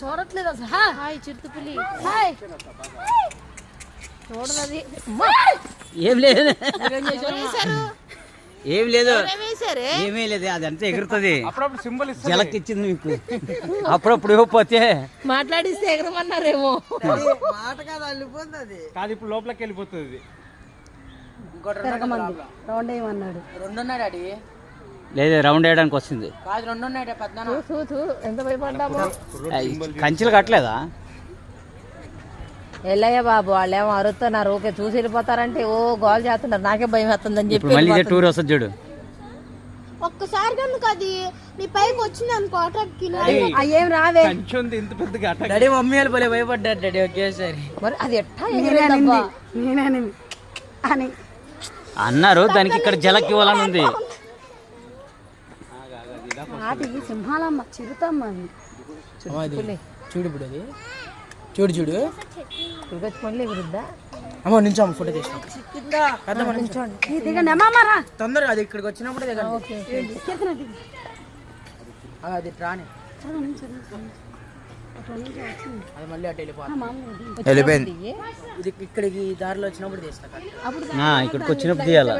చూడట్లేదు అసలు. హా. హాయ్ చిరుతుపులి హాయ్. చూడనది. ఏం లేదు. వేశారు? ఏం లేదు. ఏమీ లేదు. అదంతా ఎగురుతుంది. అప్పుడప్పుడు సింబల్ జలక్ ఇచ్చింది మీకు. అప్పుడప్పుడు ఇవ్వకపోతే. మాట్లాడిస్తే ఎగరమన్నారేమో. మాట కాదు అల్లిపోతుంది. అది కాదు ఇప్పుడు లోపలికి వెళ్ళిపోతుంది. రౌండ్ రెండు డాడీ? లేదు రౌండ్ వేయడానికి వస్తుంది కంచెలు కట్టలేదా? ఎల్లయ్య బాబు వాళ్ళేమో అరుతున్నారు ఓకే చూసి వెళ్ళిపోతారంటే ఓ గోల్ చేస్తున్నారు. నాకే భయం వేస్తుందని చెప్పి మళ్ళీ టూర్ వస్తుంది చూడు. ఒక్కసారి కనుక అది? మీ పైకి వచ్చింది అనుకో అట్రాక్ట్ అయ్యేం రావే? కంచి ఉంది ఇంత పెద్దగా అటాక్ డాడీ మమ్మీ వాళ్ళు భలే భయపడ్డారు డాడీ ఒకేసారి. మరి అది ఎట్టా అని. అన్నారు దానికి ఇక్కడ జలక్ ఇవ్వాలని ఉంది. ఆటి సింహాలమ్మ చిరుతమ్మ అది చూడు ఇప్పుడు అది. చూడు చూడు. ఎగురుద్దా అమ్మ నుంచి అమ్మ ఫోటో దిగండి అమ్మమ్మారా తొందరగా అది ఇక్కడికి వచ్చినప్పుడు దిగండి. అది రాని. అది మళ్ళీ అటు వెళ్ళిపోతుంది వెళ్ళిపోయింది. ఇది ఇక్కడికి ఈ దారిలో వచ్చినప్పుడు తీస్తా ఇక్కడికి వచ్చినప్పుడు తీయాలా?